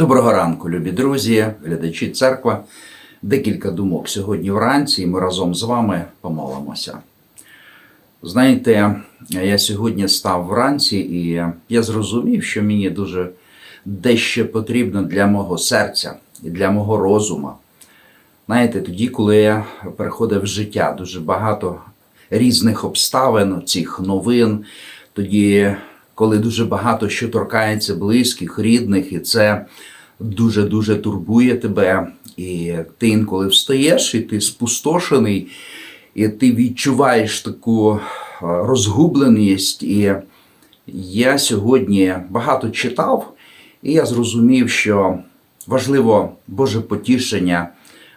Доброго ранку, любі друзі, глядачі церква. Декілька думок сьогодні вранці, і ми разом з вами помолимося. Знаєте, я сьогодні став вранці, і я зрозумів, що мені дуже дещо потрібно для мого серця і для мого розуму. Знаєте, тоді, коли я переходив в життя, дуже багато різних обставин, цих новин, тоді, коли дуже багато що торкається близьких, рідних, і це дуже-дуже турбує тебе. І ти інколи встаєш, і ти спустошений, і ти відчуваєш таку розгубленість. І я сьогодні багато читав, і я зрозумів, що важливо Боже потішення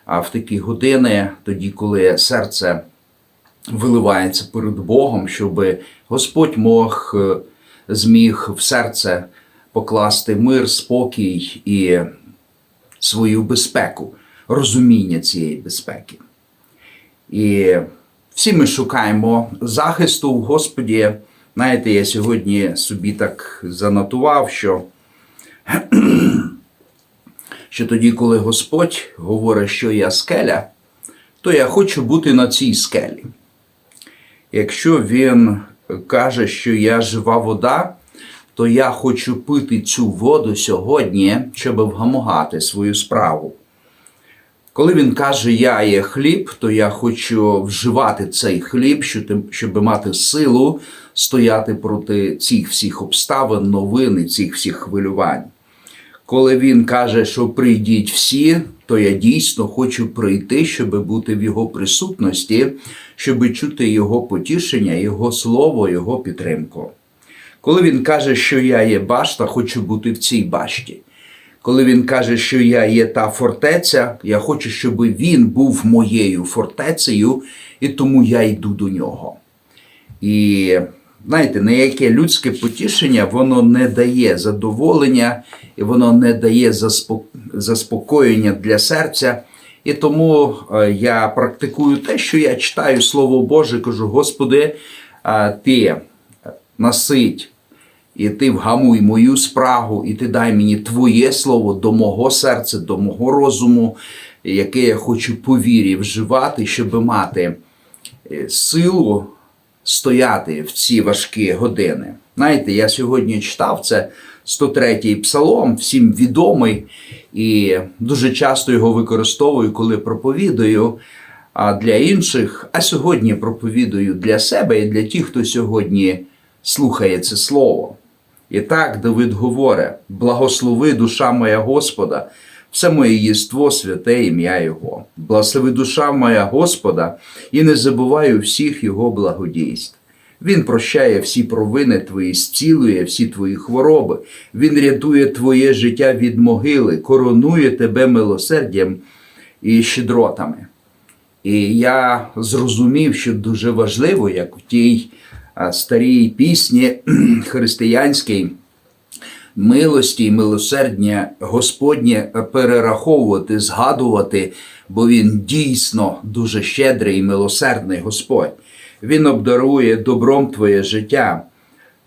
в такі години, тоді, коли серце виливається перед Богом, щоб Господь мог е, зміг в серце покласти мир, спокій і свою безпеку, розуміння цієї безпеки. І всі ми шукаємо захисту в Господі. Знаєте, я сьогодні собі так занотував, що, що тоді, коли Господь говорить, що я скеля, то я хочу бути на цій скелі. Якщо Він каже, що я жива вода, то я хочу пити цю воду сьогодні, щоб вгамогати свою справу. Коли він каже, я є хліб, то я хочу вживати цей хліб, щоб мати силу стояти проти цих всіх обставин, новин і цих всіх хвилювань. Коли він каже, що прийдіть всі, то я дійсно хочу прийти, щоб бути в його присутності, щоб чути його потішення, його слово, його підтримку. Коли він каже, що я є башта, хочу бути в цій башті. Коли він каже, що я є та фортеця, я хочу, щоб він був моєю фортецею, і тому я йду до нього. І знаєте, ніяке людське потішення, воно не дає задоволення, і воно не дає заспокоєння для серця. І тому я практикую те, що я читаю Слово Боже, кажу: Господи, ти насить і ти вгамуй мою спрагу, і ти дай мені Твоє слово до мого серця, до мого розуму, яке я хочу по вірі вживати, щоб мати е, силу стояти в ці важкі години. Знаєте, я сьогодні читав це 103-й псалом, всім відомий, і дуже часто його використовую, коли проповідую. Для інших, а сьогодні проповідую для себе і для тих, хто сьогодні слухає це слово. І так Давид говорить: благослови душа моя Господа, все моє єство, святе ім'я Його. Благослови душа моя Господа, і не забуваю всіх Його благодійств. Він прощає всі провини твої, зцілує всі твої хвороби, Він рятує твоє життя від могили, коронує тебе милосердям і щедротами. І я зрозумів, що дуже важливо, як в тій старій пісні християнській милості і милосердня Господнє перераховувати, згадувати, бо Він дійсно дуже щедрий і милосердний Господь. Він обдарує добром твоє життя.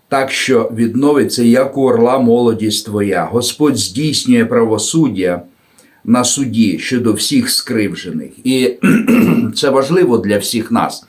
Так що відновиться, як у орла молодість твоя. Господь здійснює правосуддя на суді щодо всіх скривжених. І це важливо для всіх нас.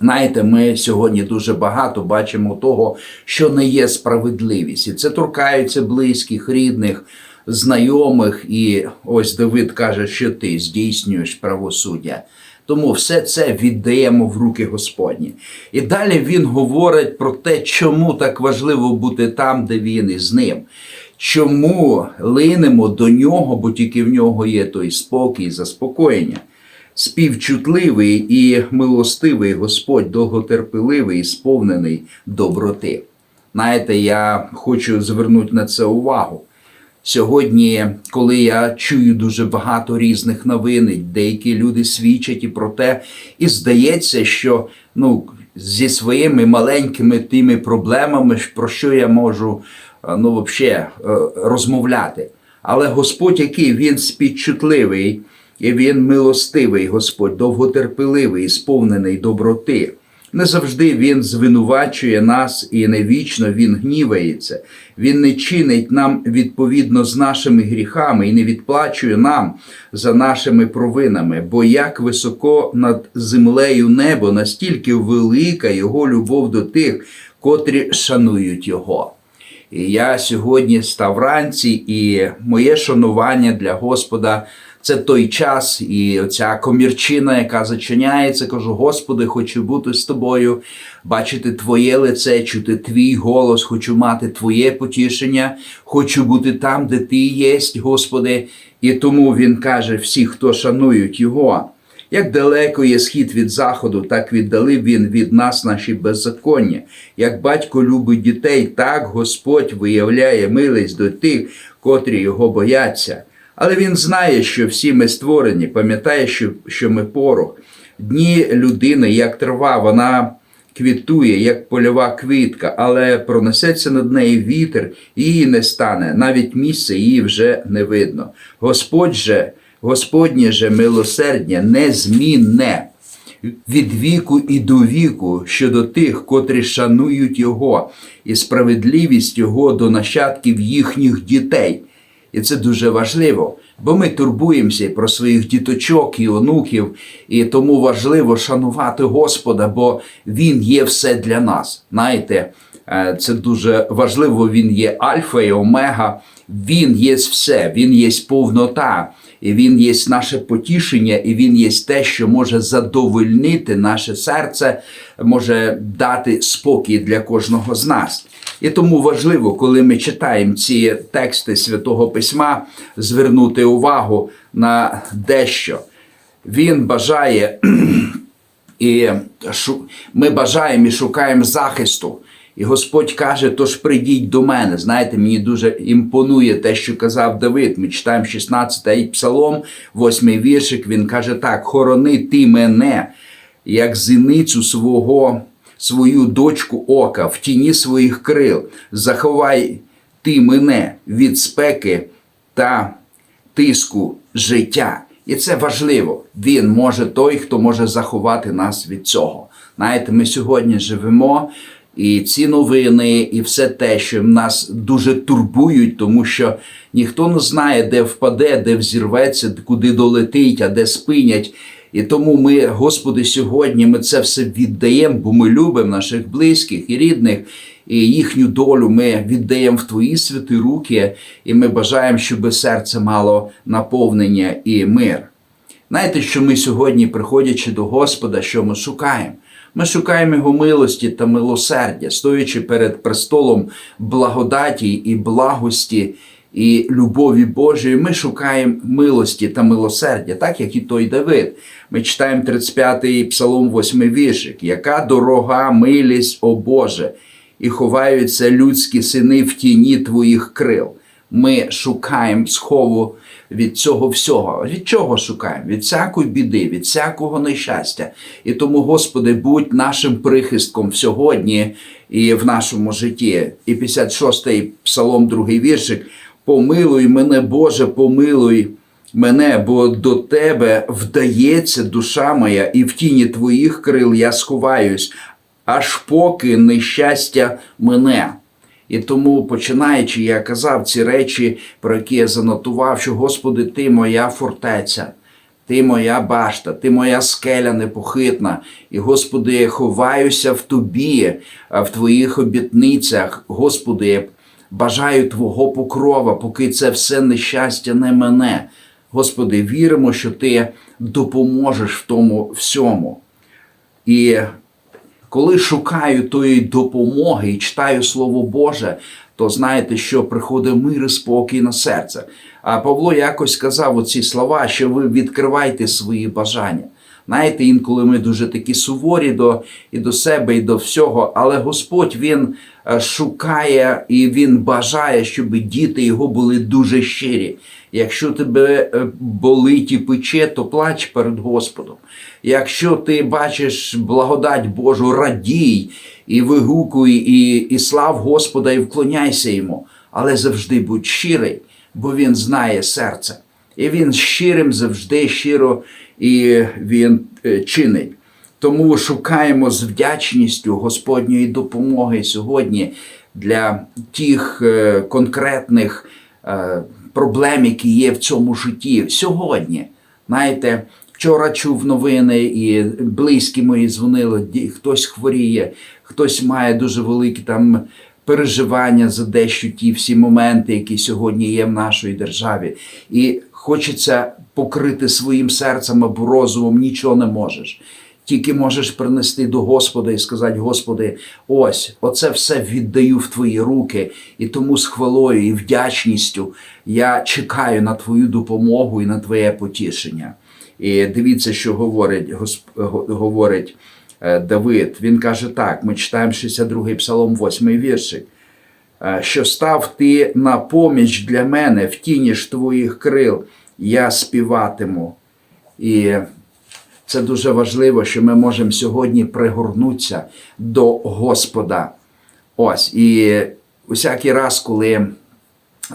Знаєте, ми сьогодні дуже багато бачимо того, що не є справедливість, і це торкається близьких, рідних, знайомих. І ось Давид каже, що ти здійснюєш правосуддя. Тому все це віддаємо в руки Господні. І далі він говорить про те, чому так важливо бути там, де він і з ним. Чому линемо до нього, бо тільки в нього є той спокій, заспокоєння співчутливий і милостивий Господь, довготерпеливий і сповнений доброти. Знаєте, я хочу звернути на це увагу. Сьогодні, коли я чую дуже багато різних новин, деякі люди свідчать і про те, і здається, що ну, зі своїми маленькими тими проблемами, про що я можу ну, взагалі розмовляти. Але Господь, який він співчутливий, і він милостивий Господь, довготерпеливий, сповнений доброти. Не завжди Він звинувачує нас і не вічно Він гнівається. Він не чинить нам відповідно з нашими гріхами і не відплачує нам за нашими провинами. Бо як високо над землею небо, настільки велика Його любов до тих, котрі шанують Його. І я сьогодні став вранці, і моє шанування для Господа це той час, і оця комірчина, яка зачиняється, кажу: Господи, хочу бути з тобою, бачити Твоє лице, чути Твій голос, хочу мати Твоє потішення, хочу бути там, де Ти єсть, Господи. І тому Він каже: всі, хто шанують Його. Як далеко є схід від заходу, так віддалив він від нас наші беззаконня. Як батько любить дітей, так Господь виявляє милість до тих, котрі його бояться. Але він знає, що всі ми створені, пам'ятає, що, що ми порох. Дні людини, як трава, вона квітує, як польова квітка, але пронесеться над нею вітер, її не стане, навіть місце її вже не видно. Господь же, Господнє же милосердя незмінне від віку і до віку щодо тих, котрі шанують Його, і справедливість Його до нащадків їхніх дітей. І це дуже важливо, бо ми турбуємося про своїх діточок і онуків, і тому важливо шанувати Господа, бо Він є все для нас. Знаєте, е, це дуже важливо. Він є Альфа і Омега, Він є все, Він є повнота, і Він є наше потішення, і Він є те, що може задовольнити наше серце, може дати спокій для кожного з нас. І тому важливо, коли ми читаємо ці тексти Святого Письма, звернути увагу на дещо. Він бажає, і ми бажаємо і шукаємо захисту. І Господь каже: тож прийдіть до мене. Знаєте, мені дуже імпонує те, що казав Давид. Ми читаємо 16-й псалом, 8-й віршик. Він каже так: хорони ти мене, як зіницю свого свою дочку ока в тіні своїх крил, заховай ти мене від спеки та тиску життя. І це важливо. Він може той, хто може заховати нас від цього. Знаєте, ми сьогодні живемо. І ці новини, і все те, що нас дуже турбують, тому що ніхто не знає, де впаде, де взірветься, куди долетить, а де спинять. І тому ми, Господи, сьогодні ми це все віддаємо, бо ми любимо наших близьких і рідних, і їхню долю ми віддаємо в Твої святі руки, і ми бажаємо, щоб серце мало наповнення і мир. Знаєте, що ми сьогодні, приходячи до Господа, що ми шукаємо? Ми шукаємо Його милості та милосердя, стоячи перед престолом благодаті і благості і любові Божої, ми шукаємо милості та милосердя, так як і той Давид. Ми читаємо 35-й псалом, 8 віршик. Яка дорога милість, о Боже, і ховаються людські сини в тіні твоїх крил. Ми шукаємо схову від цього всього. Від чого шукаємо? Від всякої біди, від всякого нещастя. І тому, Господи, будь нашим прихистком сьогодні і в нашому житті. І 56-й псалом, другий віршик. Помилуй мене, Боже, помилуй мене, бо до Тебе вдається душа моя, і в тіні Твоїх крил я сховаюсь, аж поки нещастя мене. І тому, починаючи, я казав ці речі, про які я занотував, що Господи, Ти моя фортеця, Ти моя башта, Ти моя скеля непохитна. І, Господи, я ховаюся в Тобі, в Твоїх обітницях. Господи, я бажаю Твого покрова, поки це все нещастя не мене. Господи, віримо, що Ти допоможеш в тому всьому. І коли шукаю тої допомоги і читаю Слово Боже, то знаєте, що приходить мир і спокій на серце. А Павло якось сказав оці слова, що ви відкривайте свої бажання. Знаєте, інколи ми дуже такі суворі до, і до себе, і до всього, але Господь Він е, шукає і Він бажає, щоб діти його були дуже щирі. Якщо тебе е, болить і пече, то плач перед Господом. Якщо ти бачиш благодать Божу, радій і вигукуй, і, і слав Господа, і вклоняйся йому, але завжди будь щирий, бо Він знає серце. І він щирим завжди щиро і він е, чинить. Тому шукаємо з вдячністю Господньої допомоги сьогодні для тих е, конкретних е, проблем, які є в цьому житті. Сьогодні, знаєте, вчора чув новини, і близькі мої дзвонили, хтось хворіє, хтось має дуже великі там переживання за дещо ті всі моменти, які сьогодні є в нашій державі. І хочеться покрити своїм серцем або розумом, нічого не можеш. Тільки можеш принести до Господа і сказати: Господи, ось, оце все віддаю в Твої руки, і тому з хвалою і вдячністю я чекаю на Твою допомогу і на Твоє потішення. І дивіться, що говорить, Госп... говорить е, Давид. Він каже так: ми читаємо 62-й псалом, 8 віршик. Е, Що став ти на поміч для мене в тіні ж твоїх крил, я співатиму. І це дуже важливо, що ми можемо сьогодні пригорнутися до Господа. Ось, і усякий раз, коли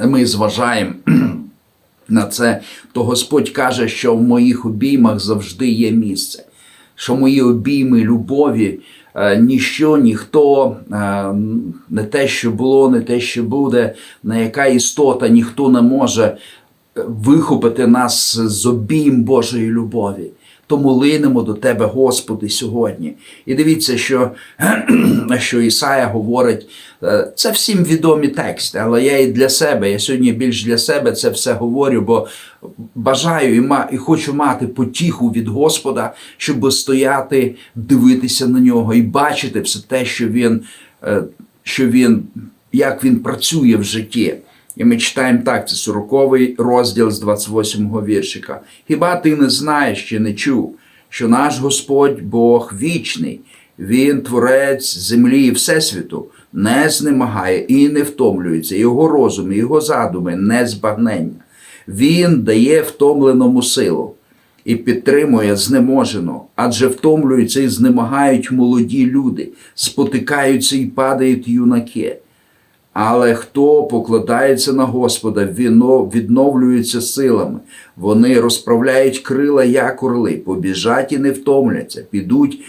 ми зважаємо на це, то Господь каже, що в моїх обіймах завжди є місце, що мої обійми любові, ніщо, ніхто, е, не те, що було, не те, що буде, на яка істота, ніхто не може е, вихопити нас з обійм Божої любові. Тому линемо до Тебе, Господи, сьогодні. І дивіться, що, що Ісая говорить, е, це всім відомі тексти, але я і для себе, я сьогодні більш для себе це все говорю, бо бажаю і, ма, і хочу мати потіху від Господа, щоб стояти, дивитися на нього і бачити все те, що Він, е, що він як Він працює в житті. І ми читаємо так, це 40 розділ з 28-го віршика. Хіба ти не знаєш чи не чув, що наш Господь Бог вічний, Він творець землі і Всесвіту, не знемагає і не втомлюється, його розум, і його задуми не збагнення. Він дає втомленому силу і підтримує знеможену, адже втомлюються і знемагають молоді люди, спотикаються і падають юнаки. Але хто покладається на Господа, відновлюється силами. Вони розправляють крила, як орли, побіжать і не втомляться, підуть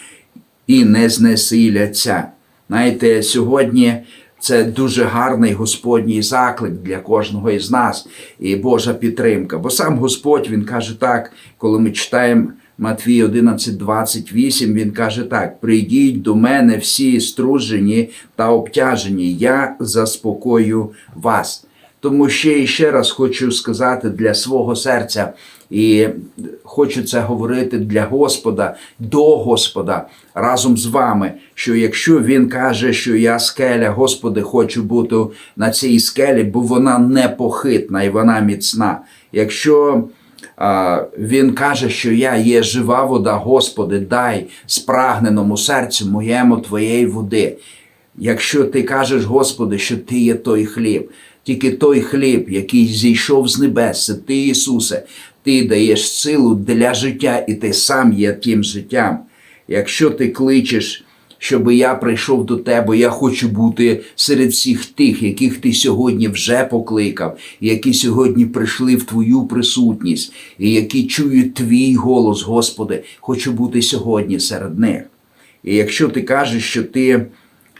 і не знесиляться. Знаєте, сьогодні це дуже гарний Господній заклик для кожного із нас і Божа підтримка. Бо сам Господь він каже так, коли ми читаємо Матвій 11, 28, він каже так: прийдіть до мене всі стружені та обтяжені, я заспокою вас. Тому ще і ще раз хочу сказати для свого серця, і хочу це говорити для Господа, до Господа разом з вами. Що якщо він каже, що я скеля, Господи, хочу бути на цій скелі, бо вона непохитна і вона міцна. Якщо він каже, що я є жива вода, Господи, дай спрагненому серцю моєму Твоєї води. Якщо ти кажеш, Господи, що Ти є той хліб, тільки той хліб, який зійшов з небес, це Ти, Ісусе, Ти даєш силу для життя, і Ти сам є тим життям. Якщо ти кличеш, щоб я прийшов до тебе, я хочу бути серед всіх тих, яких ти сьогодні вже покликав, які сьогодні прийшли в Твою присутність, і які чують Твій голос, Господи, хочу бути сьогодні серед них. І якщо ти кажеш, що ти,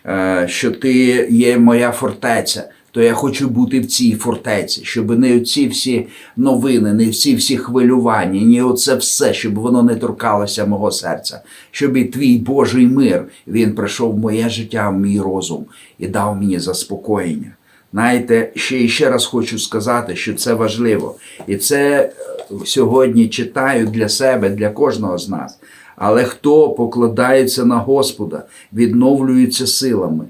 е, що ти є моя фортеця, то я хочу бути в цій фортеці, щоб не оці всі новини, не ці всі хвилювання, ні оце все, щоб воно не торкалося мого серця, щоб і твій Божий мир він прийшов в моє життя, в мій розум і дав мені заспокоєння. Знаєте, ще і ще раз хочу сказати, що це важливо. І це е, сьогодні читаю для себе, для кожного з нас. Але хто покладається на Господа, відновлюється силами.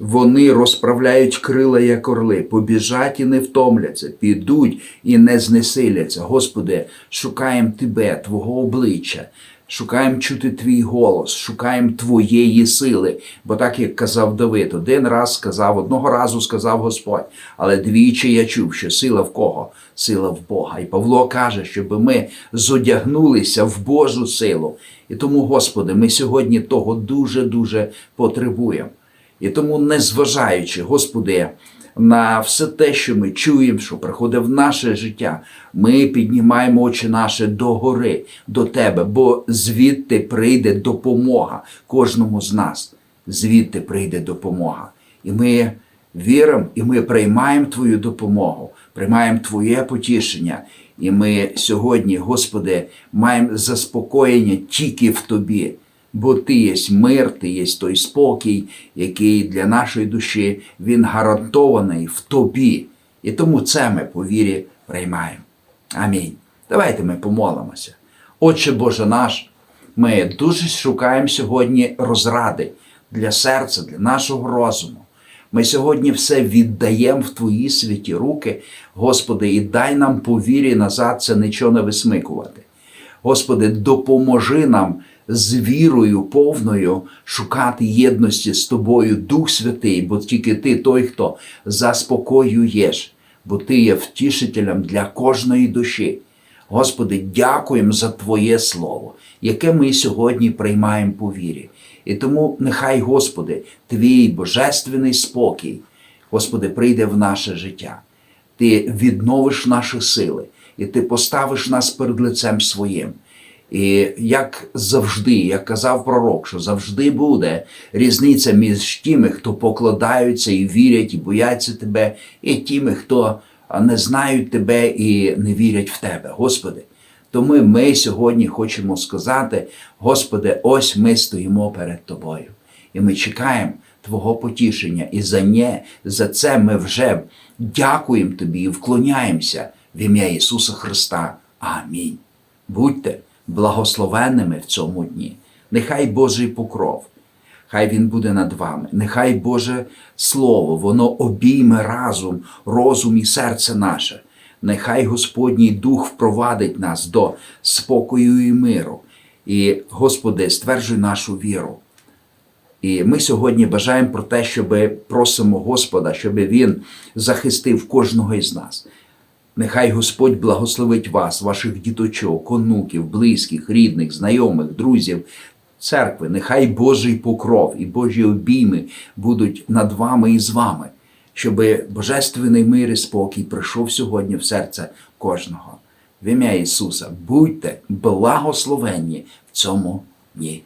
Вони розправляють крила, як орли, побіжать і не втомляться, підуть і не знесиляться. Господи, шукаємо Тебе, Твого обличчя, шукаємо чути Твій голос, шукаємо Твоєї сили. Бо так як казав Давид, один раз сказав, одного разу сказав Господь, але двічі я чув, що сила в кого? Сила в Бога. І Павло каже, щоб ми зодягнулися в Божу силу. І тому, Господи, ми сьогодні того дуже-дуже потребуємо. І тому, незважаючи, Господи, на все те, що ми чуємо, що приходить в наше життя, ми піднімаємо очі наші до гори, до Тебе, бо звідти прийде допомога кожному з нас. Звідти прийде допомога. І ми віримо, і ми приймаємо Твою допомогу, приймаємо Твоє потішення. І ми сьогодні, Господи, маємо заспокоєння тільки в Тобі бо ти є мир, ти є той спокій, який для нашої душі він гарантований в тобі. І тому це ми по вірі приймаємо. Амінь. Давайте ми помолимося. Отче Боже наш, ми дуже шукаємо сьогодні розради для серця, для нашого розуму. Ми сьогодні все віддаємо в Твої святі руки, Господи, і дай нам по вірі назад це нічого не висмикувати. Господи, допоможи нам з вірою повною шукати єдності з тобою, Дух Святий, бо тільки ти той, хто заспокоюєш, бо ти є втішителем для кожної душі. Господи, дякуємо за Твоє Слово, яке ми сьогодні приймаємо по вірі. І тому нехай, Господи, Твій божественний спокій, Господи, прийде в наше життя. Ти відновиш наші сили, і Ти поставиш нас перед лицем своїм. І як завжди, як казав пророк, що завжди буде різниця між тими, хто покладаються і вірять, і бояться тебе, і тими, хто не знають тебе і не вірять в тебе, Господи. Тому ми сьогодні хочемо сказати, Господи, ось ми стоїмо перед Тобою, і ми чекаємо Твого потішення. І за нє, за це ми вже дякуємо Тобі і вклоняємося в ім'я Ісуса Христа. Амінь. Будьте благословенними в цьому дні. Нехай Божий покров, хай Він буде над вами, нехай Боже Слово, воно обійме разум, розум і серце наше. Нехай Господній Дух впровадить нас до спокою і миру. І, Господи, стверджуй нашу віру. І ми сьогодні бажаємо про те, щоб просимо Господа, щоб Він захистив кожного із нас. Нехай Господь благословить вас, ваших діточок, онуків, близьких, рідних, знайомих, друзів, церкви. Нехай Божий покров і Божі обійми будуть над вами і з вами, щоб божественний мир і спокій прийшов сьогодні в серце кожного. В ім'я Ісуса будьте благословенні в цьому дні.